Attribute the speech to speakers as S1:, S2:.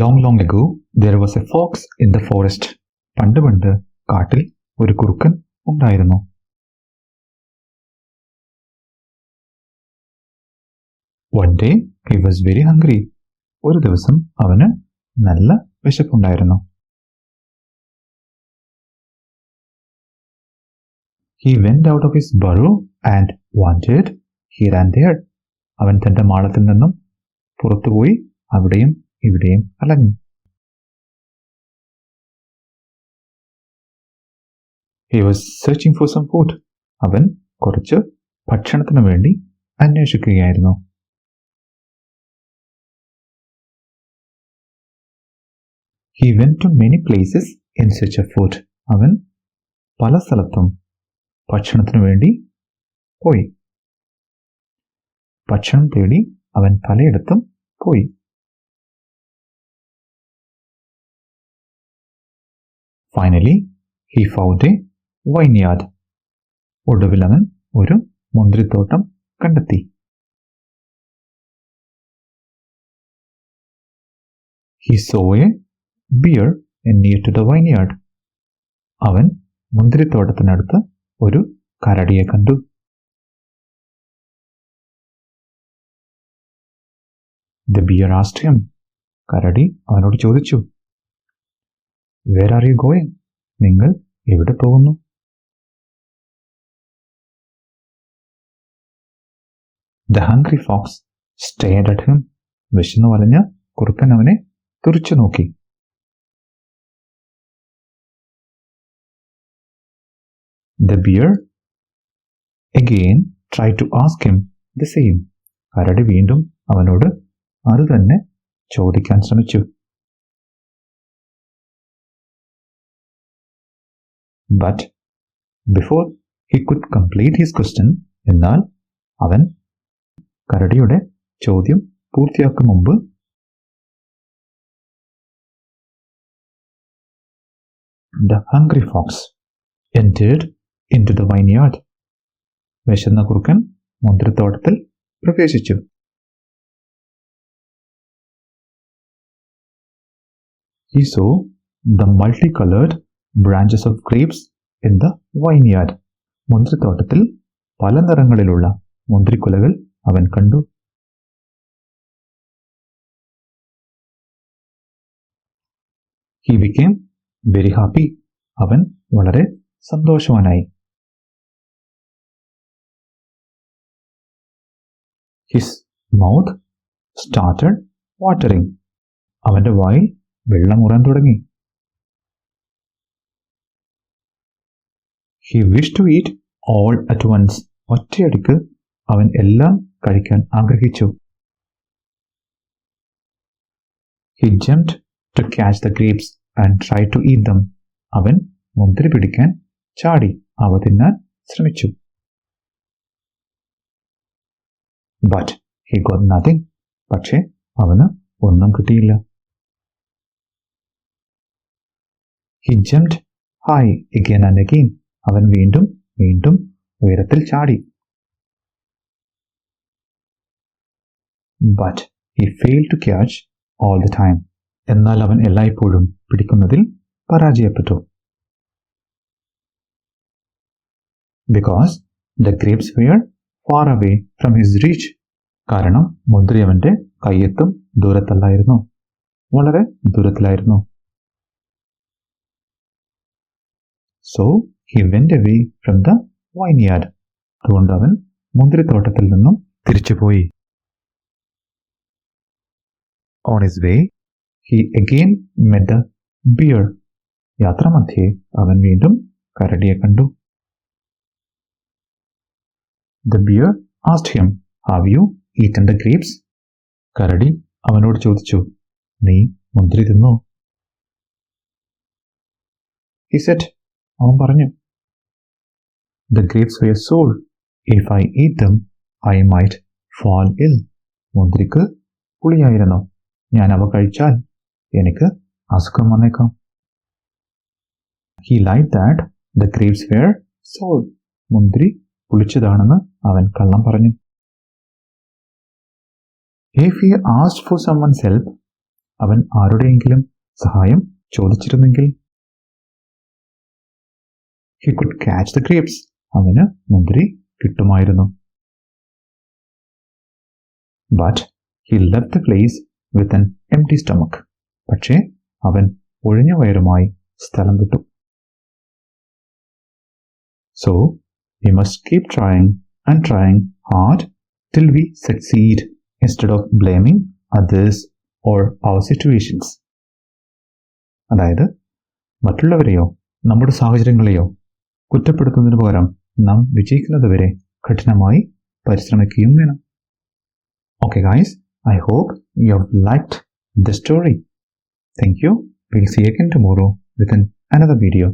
S1: Long long ago there was a fox in the forest. പണ്ട് പണ്ട് കാട്ടിൽ ഒരു കുറുക്കൻ ഉണ്ടായിരുന്നു One day he was very hungry. ഒരു ദിവസം അവന് നല്ല വിശപ്പുണ്ടായിരുന്നു He went out of his burrow and wandered here and there. അവൻ തന്റെ മാളത്തിൽ നിന്നും പുറത്തുപോയി അവിടെയും ഇവിടെയും അലഞ്ഞു. He was searching for some food അവൻ കുറച്ച് ഭക്ഷണത്തിന് വേണ്ടി അന്വേഷിക്കുകയായിരുന്നു. He went to many places in search of food അവൻ പല സ്ഥലത്തും ഭക്ഷണത്തിനു വേണ്ടി പോയി. ഭക്ഷണം തേടി അവൻ പലയിടത്തും പോയി. Finally he found a vineyard ഒടുവിൽ അവൻ ഒരു മുന്തിരിത്തോട്ടം കണ്ടെത്തി. He saw a bear near to the vineyard അവൻ മുന്തിരിത്തോട്ടത്തിനടുത്ത് ഒരു കരടിയെ കണ്ടു. ദ ബിയർ ആസ്റ്റ് കരടി അവനോട് ചോദിച്ചു. വേർ ആർ യു ഗോയിങ് നിങ്ങൾ എവിടെ പോകുന്നു? The hungry fox stared at him വിശന്നു വലഞ്ഞ കുറുക്കൻ അവനെ തുറിച്ചു നോക്കി. The bear again try to ask him the same കരടി വീണ്ടും അവനോട് അത് തന്നെ ചോദിക്കാൻ ശ്രമിച്ചു. But before he could complete his question എന്നാൽ അവൻ കരടിയുടെ ചോദ്യം പൂർത്തിയാക്കും മുമ്പ് the hungry fox entered into the vineyard. വിശന്ന കുറുക്കൻ മുന്തിരിത്തോട്ടത്തിൽ പ്രവേശിച്ചു he saw the multi multicolored branches of grapes in the vineyard. മുന്തിരിത്തോട്ടത്തിൽ പല നിറങ്ങളിലുള്ള മുന്തിരിക്കുലകൾ അവൻ കണ്ടു. ഹി ബിക്കേം വെരി ഹാപ്പി അവൻ വളരെ സന്തോഷവാനായി. ഹിസ് മൗത്ത് സ്റ്റാർട്ടഡ് വാട്ടറിങ് അവന്റെ വായിൽ വെള്ളമുറാൻ തുടങ്ങി. He wish to eat all at once ഒറ്റയടിക്ക് അവൻ എല്ലാം കഴിക്കാൻ ആഗ്രഹിച്ചു. He jump to catch the grapes and try to eat them അവൻ മുന്തിരി പിടിക്കാൻ ചാടി. അവ തിന്നാൻ ശ്രമിച്ചു. ബട്ട് ഹി ഗോട്ട് നത്തിങ് പക്ഷെ അവന് ഒന്നും കിട്ടിയില്ല. He jump high again and again അവൻ വീണ്ടും വീണ്ടും ഉയരത്തിൽ ചാടി. But he fail to catch all the time എന്നാൽ അവൻ എല്ലായ്പ്പോഴും പിടിക്കുന്നതിൽ പരാജയപ്പെട്ടു. Because the grapes were far away from his reach കാരണം മുന്തിരി അവന്റെ കയ്യെത്തും ദൂരത്തല്ലായിരുന്നു. വളരെ ദൂരത്തിലായിരുന്നു. So he went away from the vineyard അതുകൊണ്ട് അവൻ മുന്തിരിത്തോട്ടത്തിൽ നിന്നും തിരിച്ചുപോയി. On his way he again met the bear യാത്രാമധ്യേ അവൻ വീണ്ടും കരടിയെ കണ്ടു. The bear asked him have you eaten the grapes കരടി അവനോട് ചോദിച്ചു നീ മുന്തിരി തിന്നോ? ഹി സെറ്റ് അവൻ പറഞ്ഞു the grapes were sold. If I eat them, I might fall ill. മുന്തിരിക്ക് പുളിയായിരുന്നു. ഞാൻ അവ കഴിച്ചാൽ എനിക്ക് അസുഖം വന്നേക്കാം. He lied that the grapes were sour മുന്തിരി പുളിച്ചതാണെന്ന് അവൻ കള്ളം പറഞ്ഞു. If he asked for someone's help അവൻ ആരുടെയെങ്കിലും സഹായം ചോദിച്ചിരുന്നെങ്കിൽ. He could catch the grapes അവന് മുന്തിരി കിട്ടുമായിരുന്നു. But he left the place with an empty stomach പക്ഷേ അവൻ ഒഴിഞ്ഞ വയറുമായി സ്ഥലം വിട്ടു. So we must keep trying and trying hard till we succeed instead of blaming others or our situations അതായത് മറ്റുള്ളവരെയോ നമ്മുടെ സാഹചര്യങ്ങളെയോ കുറ്റപ്പെടുത്തുന്നതിന് പകരം നാം വിജയിക്കുന്നതുവരെ കഠിനമായി പരിശ്രമിക്കുകയും വേണം. Okay guys I hope you have liked the story thank you will see again tomorrow with another video